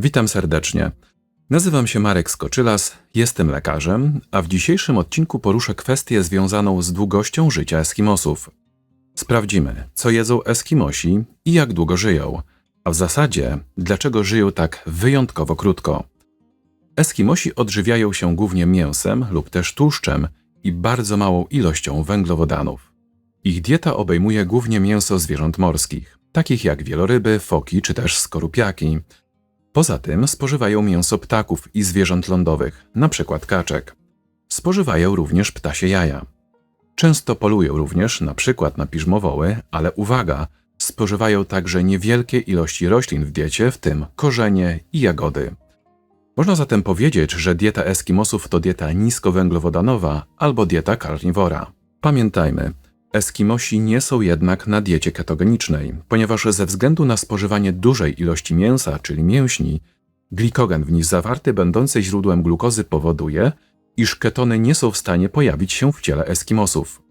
Witam serdecznie. Nazywam się Marek Skoczylas, jestem lekarzem, a w dzisiejszym odcinku poruszę kwestię związaną z długością życia Eskimosów. Sprawdzimy, co jedzą Eskimosi i jak długo żyją, a w zasadzie dlaczego żyją tak wyjątkowo krótko. Eskimosi odżywiają się głównie mięsem lub też tłuszczem i bardzo małą ilością węglowodanów. Ich dieta obejmuje głównie mięso zwierząt morskich, takich jak wieloryby, foki czy też skorupiaki. Poza tym spożywają mięso ptaków i zwierząt lądowych, np. kaczek. Spożywają również ptasie jaja. Często polują również np. na piżmowoły, ale uwaga, spożywają także niewielkie ilości roślin w diecie, w tym korzenie i jagody. Można zatem powiedzieć, że dieta Eskimosów to dieta niskowęglowodanowa albo dieta karniwora. Pamiętajmy, Eskimosi nie są jednak na diecie ketogenicznej, ponieważ ze względu na spożywanie dużej ilości mięsa, czyli mięśni, glikogen w nich zawarty będący źródłem glukozy powoduje, iż ketony nie są w stanie pojawić się w ciele Eskimosów.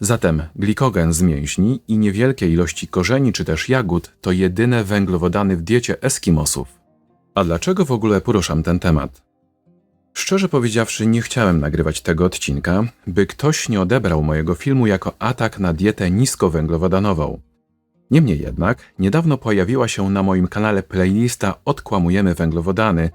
Zatem glikogen z mięśni i niewielkie ilości korzeni czy też jagód to jedyne węglowodany w diecie Eskimosów. A dlaczego w ogóle poruszam ten temat? Szczerze powiedziawszy, nie chciałem nagrywać tego odcinka, by ktoś nie odebrał mojego filmu jako atak na dietę niskowęglowodanową. Niemniej jednak, niedawno pojawiła się na moim kanale playlista Odkłamujemy węglowodany,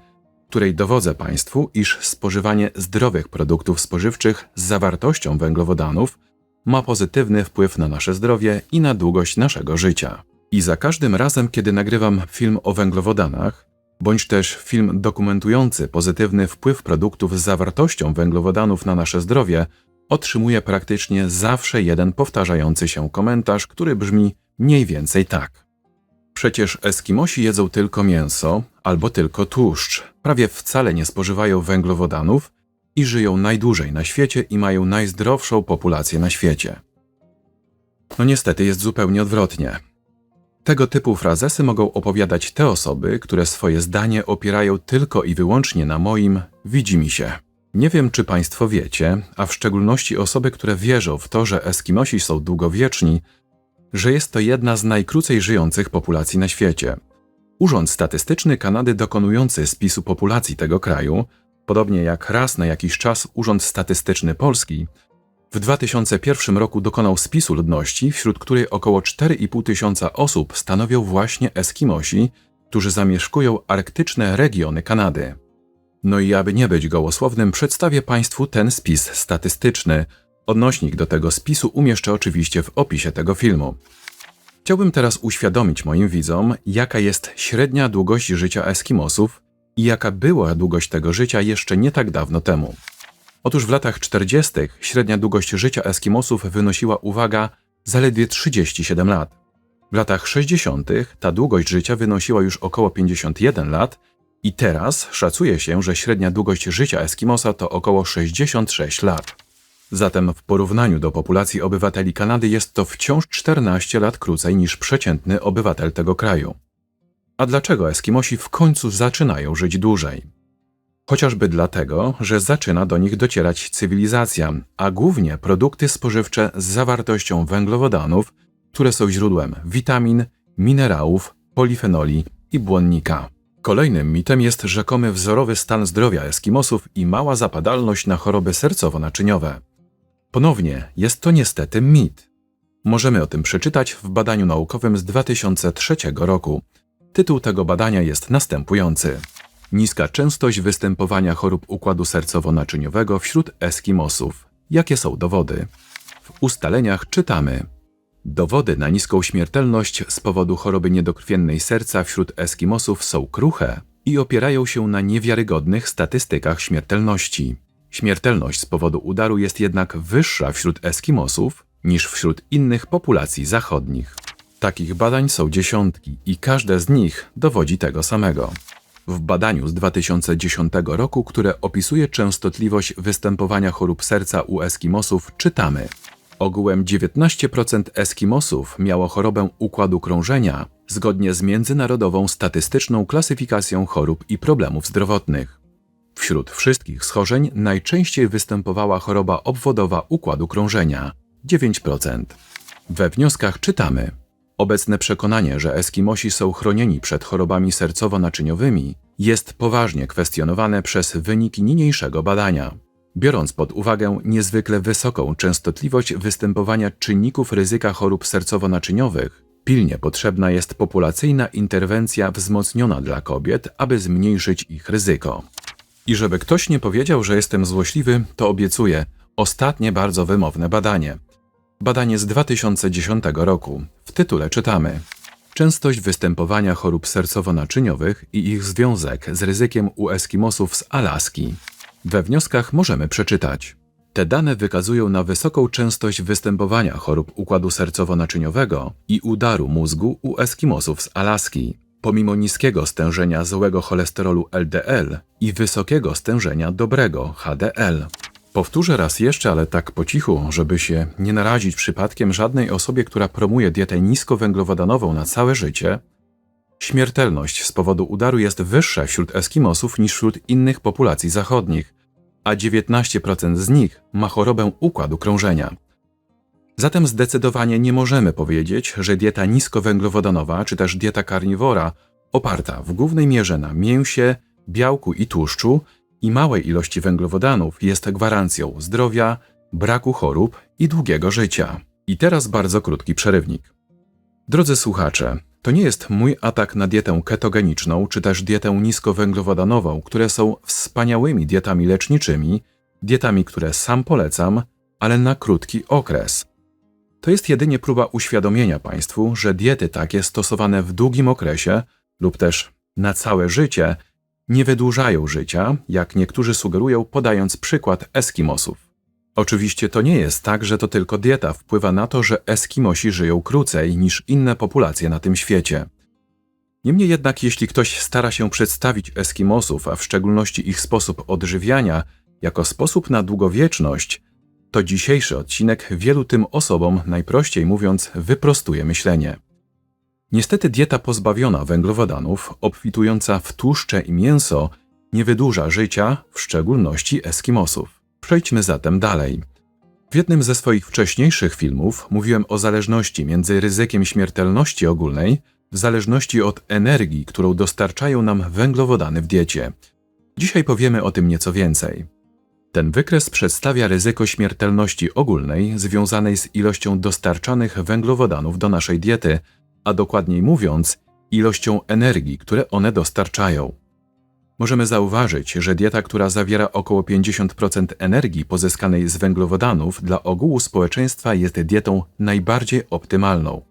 której dowodzę Państwu, iż spożywanie zdrowych produktów spożywczych z zawartością węglowodanów ma pozytywny wpływ na nasze zdrowie i na długość naszego życia. I za każdym razem, kiedy nagrywam film o węglowodanach, bądź też film dokumentujący pozytywny wpływ produktów z zawartością węglowodanów na nasze zdrowie, otrzymuję praktycznie zawsze jeden powtarzający się komentarz, który brzmi mniej więcej tak. Przecież Eskimosi jedzą tylko mięso albo tylko tłuszcz, prawie wcale nie spożywają węglowodanów i żyją najdłużej na świecie i mają najzdrowszą populację na świecie. No niestety jest zupełnie odwrotnie. Tego typu frazesy mogą opowiadać te osoby, które swoje zdanie opierają tylko i wyłącznie na moim widzi mi się. Nie wiem, czy Państwo wiecie, a w szczególności osoby, które wierzą w to, że Eskimosi są długowieczni, że jest to jedna z najkrócej żyjących populacji na świecie. Urząd Statystyczny Kanady dokonujący spisu populacji tego kraju, podobnie jak raz na jakiś czas Urząd Statystyczny Polski, w 2001 roku dokonał spisu ludności, wśród której około 4,5 tysiąca osób stanowią właśnie Eskimosi, którzy zamieszkują arktyczne regiony Kanady. No i aby nie być gołosłownym, przedstawię Państwu ten spis statystyczny. Odnośnik do tego spisu umieszczę oczywiście w opisie tego filmu. Chciałbym teraz uświadomić moim widzom, jaka jest średnia długość życia Eskimosów i jaka była długość tego życia jeszcze nie tak dawno temu. Otóż w latach 40. średnia długość życia Eskimosów wynosiła, uwaga, zaledwie 37 lat. W latach 60. ta długość życia wynosiła już około 51 lat i teraz szacuje się, że średnia długość życia Eskimosa to około 66 lat. Zatem w porównaniu do populacji obywateli Kanady jest to wciąż 14 lat krócej niż przeciętny obywatel tego kraju. A dlaczego Eskimosi w końcu zaczynają żyć dłużej? Chociażby dlatego, że zaczyna do nich docierać cywilizacja, a głównie produkty spożywcze z zawartością węglowodanów, które są źródłem witamin, minerałów, polifenoli i błonnika. Kolejnym mitem jest rzekomy wzorowy stan zdrowia Eskimosów i mała zapadalność na choroby sercowo-naczyniowe. Ponownie, jest to niestety mit. Możemy o tym przeczytać w badaniu naukowym z 2003 roku. Tytuł tego badania jest następujący niska częstość występowania chorób układu sercowo-naczyniowego wśród Eskimosów. Jakie są dowody? W ustaleniach czytamy: Dowody na niską śmiertelność z powodu choroby niedokrwiennej serca wśród Eskimosów są kruche i opierają się na niewiarygodnych statystykach śmiertelności. Śmiertelność z powodu udaru jest jednak wyższa wśród Eskimosów niż wśród innych populacji zachodnich. Takich badań są dziesiątki i każde z nich dowodzi tego samego. W badaniu z 2010 roku, które opisuje częstotliwość występowania chorób serca u Eskimosów, czytamy: Ogółem 19% Eskimosów miało chorobę układu krążenia zgodnie z międzynarodową statystyczną klasyfikacją chorób i problemów zdrowotnych. Wśród wszystkich schorzeń najczęściej występowała choroba obwodowa układu krążenia 9%. We wnioskach czytamy: Obecne przekonanie, że Eskimosi są chronieni przed chorobami sercowo-naczyniowymi, jest poważnie kwestionowane przez wyniki niniejszego badania. Biorąc pod uwagę niezwykle wysoką częstotliwość występowania czynników ryzyka chorób sercowo-naczyniowych, pilnie potrzebna jest populacyjna interwencja wzmocniona dla kobiet, aby zmniejszyć ich ryzyko. I żeby ktoś nie powiedział, że jestem złośliwy, to obiecuję ostatnie bardzo wymowne badanie. Badanie z 2010 roku. W tytule czytamy: Częstość występowania chorób sercowo-naczyniowych i ich związek z ryzykiem u Eskimosów z Alaski. We wnioskach możemy przeczytać. Te dane wykazują na wysoką częstość występowania chorób układu sercowo-naczyniowego i udaru mózgu u Eskimosów z Alaski, pomimo niskiego stężenia złego cholesterolu LDL i wysokiego stężenia dobrego HDL. Powtórzę raz jeszcze, ale tak po cichu, żeby się nie narazić przypadkiem żadnej osobie, która promuje dietę niskowęglowodanową na całe życie. Śmiertelność z powodu udaru jest wyższa wśród Eskimosów niż wśród innych populacji zachodnich, a 19% z nich ma chorobę układu krążenia. Zatem zdecydowanie nie możemy powiedzieć, że dieta niskowęglowodanowa czy też dieta karniwora, oparta w głównej mierze na mięsie, białku i tłuszczu i małej ilości węglowodanów, jest gwarancją zdrowia, braku chorób i długiego życia. I teraz bardzo krótki przerywnik. Drodzy słuchacze, to nie jest mój atak na dietę ketogeniczną czy też dietę niskowęglowodanową, które są wspaniałymi dietami leczniczymi, dietami, które sam polecam, ale na krótki okres. To jest jedynie próba uświadomienia Państwu, że diety takie stosowane w długim okresie lub też na całe życie nie wydłużają życia, jak niektórzy sugerują, podając przykład Eskimosów. Oczywiście to nie jest tak, że to tylko dieta wpływa na to, że Eskimosi żyją krócej niż inne populacje na tym świecie. Niemniej jednak, jeśli ktoś stara się przedstawić Eskimosów, a w szczególności ich sposób odżywiania, jako sposób na długowieczność, to dzisiejszy odcinek wielu tym osobom, najprościej mówiąc, wyprostuje myślenie. Niestety dieta pozbawiona węglowodanów, obfitująca w tłuszcze i mięso, nie wydłuża życia, w szczególności Eskimosów. Przejdźmy zatem dalej. W jednym ze swoich wcześniejszych filmów mówiłem o zależności między ryzykiem śmiertelności ogólnej w zależności od energii, którą dostarczają nam węglowodany w diecie. Dzisiaj powiemy o tym nieco więcej. Ten wykres przedstawia ryzyko śmiertelności ogólnej związanej z ilością dostarczanych węglowodanów do naszej diety, a dokładniej mówiąc, ilością energii, które one dostarczają. Możemy zauważyć, że dieta, która zawiera około 50% energii pozyskanej z węglowodanów dla ogółu społeczeństwa jest dietą najbardziej optymalną.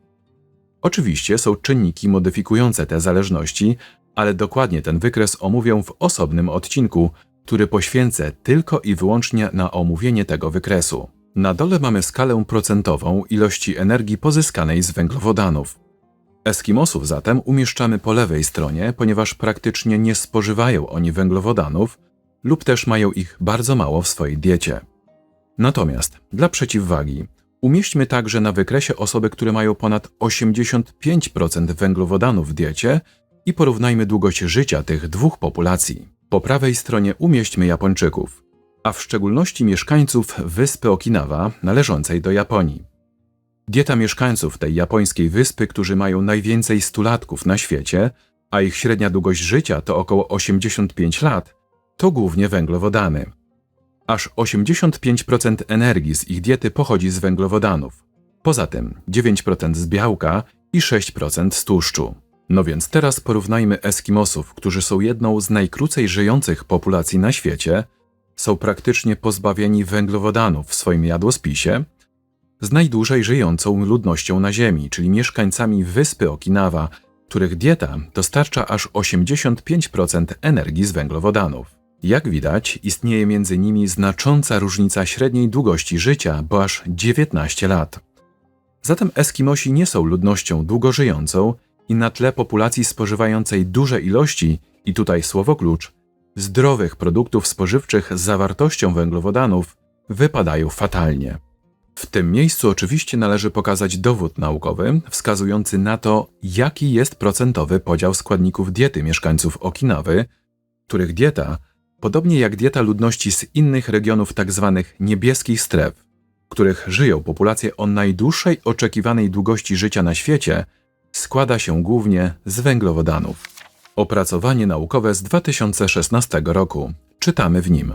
Oczywiście są czynniki modyfikujące te zależności, ale dokładnie ten wykres omówię w osobnym odcinku, który poświęcę tylko i wyłącznie na omówienie tego wykresu. Na dole mamy skalę procentową ilości energii pozyskanej z węglowodanów. Eskimosów zatem umieszczamy po lewej stronie, ponieważ praktycznie nie spożywają oni węglowodanów lub też mają ich bardzo mało w swojej diecie. Natomiast dla przeciwwagi umieśćmy także na wykresie osoby, które mają ponad 85% węglowodanów w diecie i porównajmy długość życia tych dwóch populacji. Po prawej stronie umieśćmy Japończyków, a w szczególności mieszkańców wyspy Okinawa należącej do Japonii. Dieta mieszkańców tej japońskiej wyspy, którzy mają najwięcej stulatków na świecie, a ich średnia długość życia to około 85 lat, to głównie węglowodany. Aż 85% energii z ich diety pochodzi z węglowodanów. Poza tym 9% z białka i 6% z tłuszczu. No więc teraz porównajmy Eskimosów, którzy są jedną z najkrócej żyjących populacji na świecie, są praktycznie pozbawieni węglowodanów w swoim jadłospisie, z najdłużej żyjącą ludnością na Ziemi, czyli mieszkańcami wyspy Okinawa, których dieta dostarcza aż 85% energii z węglowodanów. Jak widać, istnieje między nimi znacząca różnica średniej długości życia, bo aż 19 lat. Zatem Eskimosi nie są ludnością długo żyjącą i na tle populacji spożywającej duże ilości, i tutaj słowo klucz, zdrowych produktów spożywczych z zawartością węglowodanów, wypadają fatalnie. W tym miejscu oczywiście należy pokazać dowód naukowy wskazujący na to, jaki jest procentowy podział składników diety mieszkańców Okinawy, których dieta, podobnie jak dieta ludności z innych regionów tzw. Tak niebieskich stref, których żyją populacje o najdłuższej oczekiwanej długości życia na świecie, składa się głównie z węglowodanów. Opracowanie naukowe z 2016 roku. Czytamy w nim.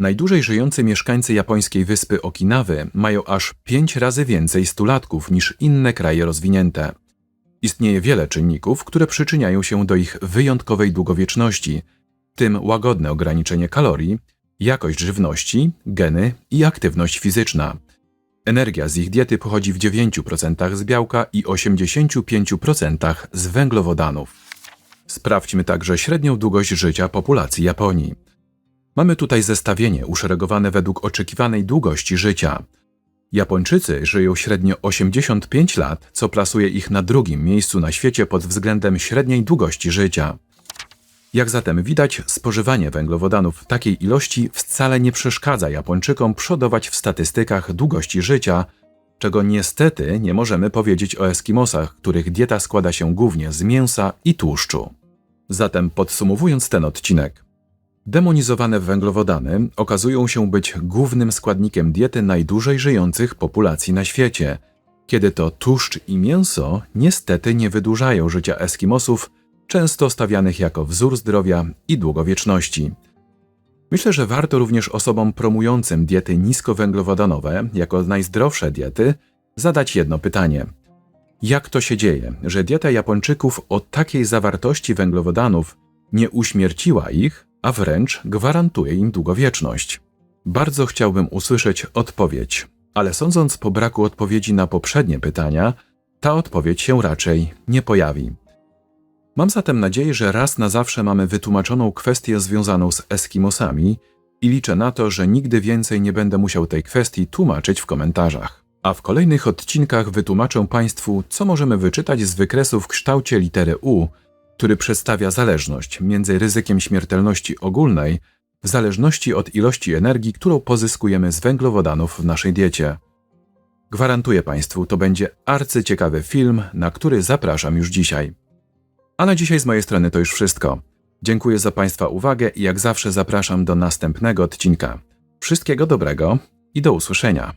Najdłużej żyjący mieszkańcy japońskiej wyspy Okinawy mają aż 5 razy więcej stulatków niż inne kraje rozwinięte. Istnieje wiele czynników, które przyczyniają się do ich wyjątkowej długowieczności, w tym łagodne ograniczenie kalorii, jakość żywności, geny i aktywność fizyczna. Energia z ich diety pochodzi w 9% z białka i 85% z węglowodanów. Sprawdźmy także średnią długość życia populacji Japonii. Mamy tutaj zestawienie uszeregowane według oczekiwanej długości życia. Japończycy żyją średnio 85 lat, co plasuje ich na drugim miejscu na świecie pod względem średniej długości życia. Jak zatem widać, spożywanie węglowodanów w takiej ilości wcale nie przeszkadza Japończykom przodować w statystykach długości życia, czego niestety nie możemy powiedzieć o Eskimosach, których dieta składa się głównie z mięsa i tłuszczu. Zatem podsumowując ten odcinek, demonizowane węglowodany okazują się być głównym składnikiem diety najdłużej żyjących populacji na świecie, kiedy to tłuszcz i mięso niestety nie wydłużają życia Eskimosów, często stawianych jako wzór zdrowia i długowieczności. Myślę, że warto również osobom promującym diety niskowęglowodanowe jako najzdrowsze diety zadać jedno pytanie. Jak to się dzieje, że dieta Japończyków o takiej zawartości węglowodanów nie uśmierciła ich, a wręcz gwarantuje im długowieczność? Bardzo chciałbym usłyszeć odpowiedź, ale sądząc po braku odpowiedzi na poprzednie pytania, ta odpowiedź się raczej nie pojawi. Mam zatem nadzieję, że raz na zawsze mamy wytłumaczoną kwestię związaną z Eskimosami i liczę na to, że nigdy więcej nie będę musiał tej kwestii tłumaczyć w komentarzach. A w kolejnych odcinkach wytłumaczę Państwu, co możemy wyczytać z wykresu w kształcie litery U, który przedstawia zależność między ryzykiem śmiertelności ogólnej w zależności od ilości energii, którą pozyskujemy z węglowodanów w naszej diecie. Gwarantuję Państwu, to będzie arcyciekawy film, na który zapraszam już dzisiaj. A na dzisiaj z mojej strony to już wszystko. Dziękuję za Państwa uwagę i jak zawsze zapraszam do następnego odcinka. Wszystkiego dobrego i do usłyszenia.